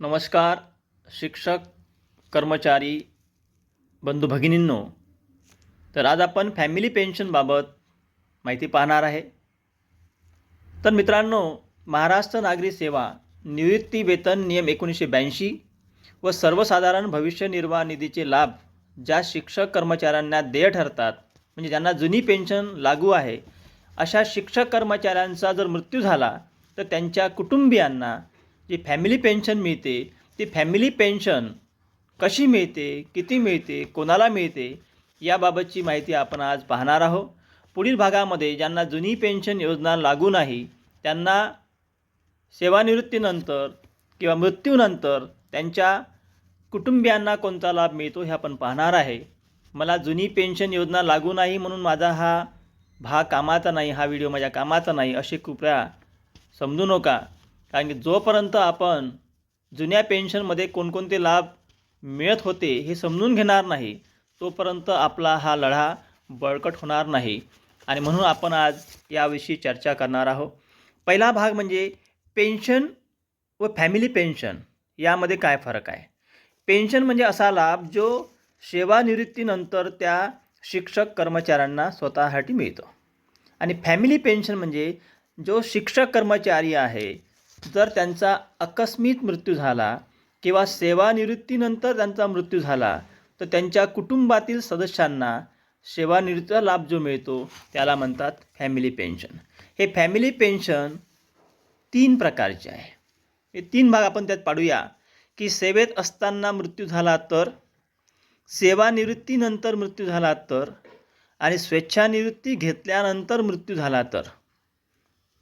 नमस्कार शिक्षक कर्मचारी बंधू भगिनींनो. तर आज आपण फॅमिली पेन्शनबाबत माहिती पाहणार आहे. तर मित्रांनो महाराष्ट्र नागरी सेवा निवृत्ती वेतन नियम एकोणीसशे ब्याऐंशी व सर्वसाधारण भविष्य निर्वाह निधीचे लाभ ज्या शिक्षक कर्मचाऱ्यांना देय ठरतात म्हणजे ज्यांना जुनी पेन्शन लागू आहे अशा शिक्षक कर्मचाऱ्यांचा जर मृत्यू झाला तर त्यांच्या कुटुंबियांना जी फॅमिली पेन्शन मिळते ती फॅमिली पेन्शन कशी मिळते किती मिळते कोणाला मिळते याबाबतची माहिती आपण आज पाहणार आहोत. पुढील भागामध्ये ज्यांना जुनी पेन्शन योजना लागू नाही त्यांना सेवानिवृत्तीनंतर किंवा मृत्यूनंतर त्यांच्या कुटुंबियांना कोणता लाभ मिळतो हे आपण पाहणार आहे. मला जुनी पेन्शन योजना लागू नाही म्हणून माझा हा भाग कामाचा नाही हा व्हिडिओ माझ्या कामाचा नाही असे कृपया समजू नका. कारण की जोपर्यंत आपण जुन्या पेन्शनमध्ये कोणकोणते लाभ मिळत होते हे समजून घेणार नाही तोपर्यंत आपला हा लढा बळकट होणार नाही. आणि म्हणून आपण आज याविषयी चर्चा करणार आहोत. पहिला भाग म्हणजे पेन्शन व फॅमिली पेन्शन यामध्ये काय फरक आहे? पेन्शन म्हणजे असा लाभ जो सेवानिवृत्तीनंतर त्या शिक्षक कर्मचाऱ्यांना स्वतःसाठी मिळतो. आणि फॅमिली पेन्शन म्हणजे जो शिक्षक कर्मचारी आहे जर त्यांचा आकस्मिक मृत्यू झाला किंवा सेवानिवृत्तीनंतर त्यांचा मृत्यू झाला तर त्यांच्या कुटुंबातील सदस्यांना सेवानिवृत्तीचा लाभ जो मिळतो त्याला म्हणतात फॅमिली पेन्शन हे फॅमिली पेन्शन तीन प्रकारचे आहे. हे तीन भाग आपण त्यात पाडूया. की सेवेत असताना मृत्यू झाला तर सेवानिवृत्तीनंतर मृत्यू झाला तर आणि स्वेच्छानिवृत्ती घेतल्यानंतर मृत्यू झाला तर.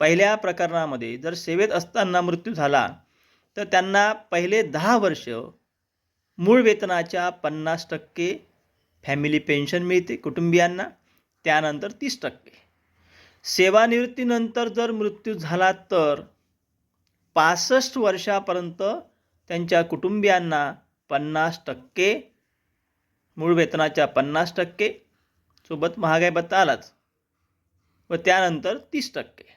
पहिल्या प्रकरणामध्ये जर सेवेत असताना मृत्यू झाला तर त्यांना पहिले दहा वर्ष मूळ वेतनाच्या पन्नास टक्के फॅमिली पेन्शन मिळते कुटुंबियांना त्यानंतर तीस टक्के. सेवानिवृत्तीनंतर जर मृत्यू झाला तर पासष्ट वर्षापर्यंत त्यांच्या कुटुंबियांना पन्नास टक्के मूळ वेतनाच्या पन्नास टक्के सोबत महागाई भत्ता आलाच. व त्यानंतर तीस टक्के.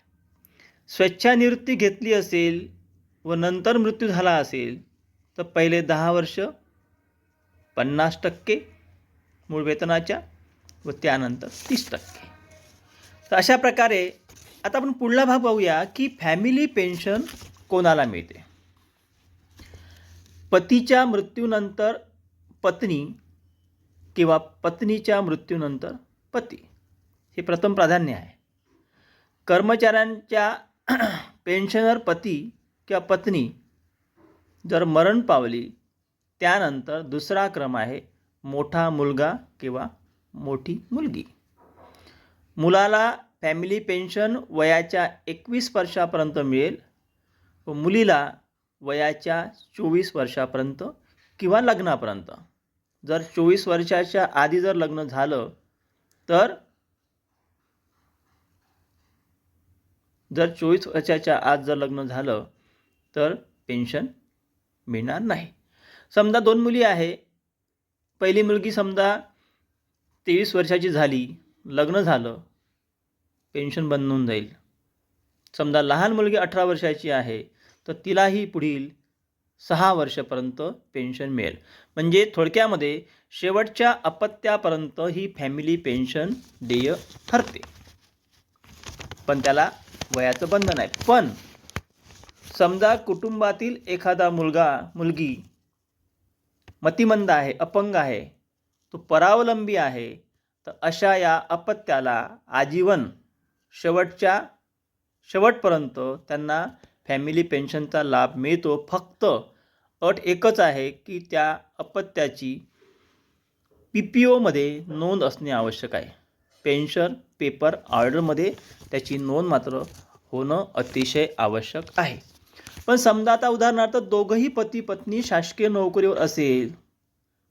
स्वेच्छानिवृत्ती घेतली असेल व नंतर मृत्यू झाला असेल तर पहिले दहा वर्ष पन्नास टक्के मूळ वेतनाच्या व त्यानंतर तीस टक्के. तर अशा प्रकारे आता आपण पुढला भाग पाहूया की फॅमिली पेन्शन कोणाला मिळते? पतीच्या मृत्यूनंतर पत्नी किंवा पत्नीच्या मृत्यूनंतर पती हे प्रथम प्राधान्य आहे. कर्मचाऱ्यांच्या पेन्शनर पती किंवा पत्नी जर मरण पावली त्यानंतर दुसरा क्रम आहे मोठा मुलगा किंवा मोठी मुलगी. मुलाला फॅमिली पेन्शन वयाच्या एकवीस वर्षापर्यंत मिळेल व मुलीला वयाच्या चोवीस वर्षापर्यंत किंवा लग्नापर्यंत. जर चोवीस वर्षाच्या आधी जर लग्न झालं तर जर चोवीस वर्षाच्या आज जर लग्न झालं तर पेन्शन मिळणार नाही. समजा दोन मुली आहे. पहिली मुलगी समजा तेवीस वर्षाची झाली लग्न झालं पेन्शन बंद होऊन जाईल. समजा लहान मुलगी अठरा वर्षाची आहे तर तिलाही पुढील सहा वर्षापर्यंत पेन्शन मिळेल. म्हणजे थोडक्यामध्ये शेवटच्या अपत्यापर्यंत ही फॅमिली पेन्शन देय ठरते. पण त्याला वयाचं बंधन आहे. पण समजा कुटुंबातील एखादा मुलगा मुलगी मतिमंद आहे अपंग आहे तो परावलंबी आहे तर अशा या अपत्याला आजीवन शेवटच्या शेवटपर्यंत त्यांना फॅमिली पेन्शनचा लाभ मिळतो. फक्त अट एकच आहे की त्या अपत्याची पी पी ओमध्ये नोंद असणे आवश्यक आहे. पेन्शन पेपर ऑर्डरमध्ये त्याची नोंद मात्र होणं अतिशय आवश्यक आहे. पण समजा आता उदाहरणार्थ दोघंही पती पत्नी शासकीय नोकरीवर असेल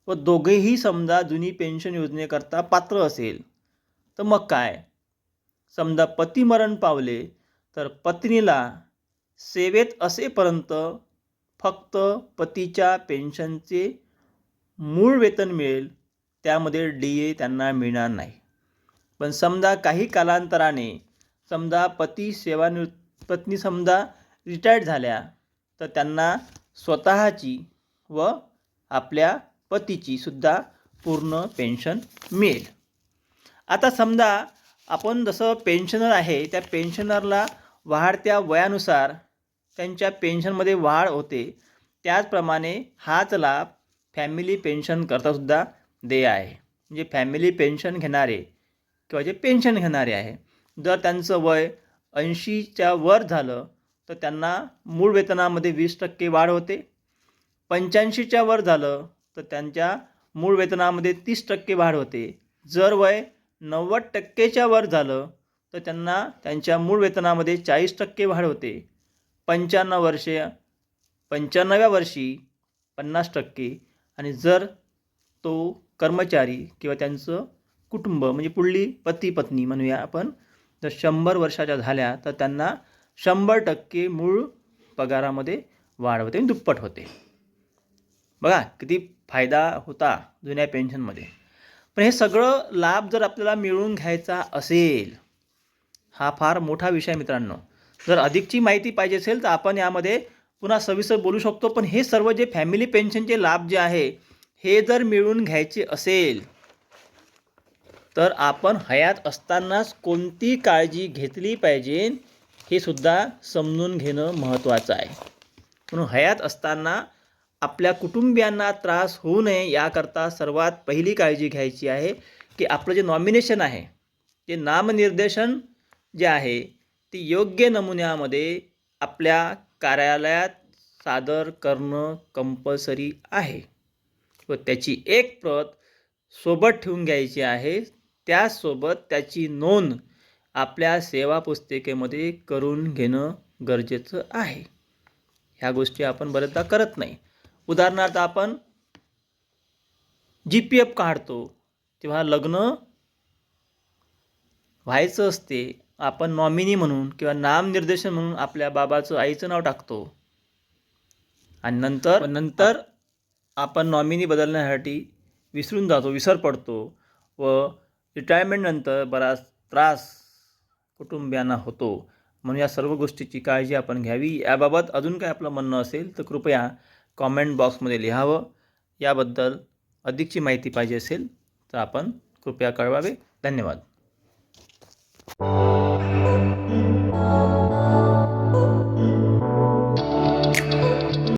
व दोघेही समजा जुनी पेन्शन योजनेकरता पात्र असेल तर मग काय? समजा पती मरण पावले तर पत्नीला सेवेत असेपर्यंत फक्त पतीच्या पेन्शनचे मूळ वेतन मिळेल त्यामध्ये डी ए त्यांना मिळणार नाही. पण समजा काही कालांतराने समजा पती सेवानिवृत्त पत्नी समजा रिटायर्ड झाल्या तर त्यांना स्वतःची व आपल्या पतीची सुद्धा पूर्ण पेन्शन मिळेल. आता समजा आपण जसं पेन्शनर आहे त्या पेन्शनरला वाढत्या वयानुसार त्यांच्या पेन्शनमध्ये वाढ होते त्याचप्रमाणे हाच लाभ फॅमिली पेन्शन करतासुद्धा देय आहे. म्हणजे फॅमिली पेन्शन घेणारे किंवा जे पेन्शन घेणारे आहे. जर त्यांचं वय ऐंशीच्या वर झालं तर त्यांना मूळ वेतनामध्ये वीस टक्के वाढ होते. पंच्याऐंशीच्या वर झालं तर त्यांच्या मूळ वेतनामध्ये तीस टक्के वाढ होते. जर वय नव्वद टक्केच्या वर झालं तर त्यांना त्यांच्या मूळ वेतनामध्ये चाळीस टक्के वाढ होते. पंच्याण्णव वर्षे पंच्याण्णव्या वर्षी पन्नास टक्के. आणि जर तो कर्मचारी किंवा त्यांचं कुटुंब म्हणजे पुढली पती पत्नी म्हणूया आपण. जर शंभर वर्षाच्या झाल्या तर त्यांना शंभर टक्के मूळ पगारामध्ये वाढ होते आणि दुप्पट होते. बघा किती फायदा होता जुन्या पेन्शनमध्ये. पण हे सगळं लाभ जर आपल्याला मिळवून घ्यायचा असेल हा फार मोठा विषय मित्रांनो. जर अधिकची माहिती पाहिजे असेल तर आपण यामध्ये पुन्हा सविस्तर बोलू शकतो. पण हे सर्व जे फॅमिली पेन्शनचे लाभ जे आहे हे जर मिळवून घ्यायचे असेल तर आपण हयात असतानाच कोणती काळजी घेतली पाहिजे हे सुद्धा समजून घेणं महत्त्वाचं आहे. म्हणून हयात असताना आपल्या कुटुंबियांना त्रास होऊ नये याकरता सर्वात पहिली काळजी घ्यायची आहे की आपलं जे नॉमिनेशन आहे ते नामनिर्देशन जे आहे ते योग्य नमुन्यामध्ये आपल्या कार्यालयात सादर करणं कंपल्सरी आहे. व त्याची एक प्रत सोबत ठेवून घ्यायची आहे त्याचसोबत त्याची नोंद आपल्या सेवा पुस्तिकेमध्ये करून घेणं गरजेचं आहे. ह्या गोष्टी आपण बरेचदा करत नाही. उदाहरणार्थ आपण जी पी एफ काढतो तेव्हा लग्न व्हायचं असते आपण नॉमिनी म्हणून किंवा नामनिर्देशन म्हणून आपल्या बाबाचं आईचं नाव टाकतो. आणि नंतर नंतर आपण नॉमिनी बदलण्यासाठी विसरून जातो विसर पडतो व रिटायरमेंटनंतर बराच त्रास कुटुंबियांना होतो. म्हणून या सर्व गोष्टीची काळजी आपण घ्यावी. याबाबत अजून काय आपलं म्हणणं असेल तर कृपया कॉमेंट बॉक्समध्ये लिहावं. याबद्दल अधिकची माहिती पाहिजे असेल तर आपण कृपया कळवावे. धन्यवाद.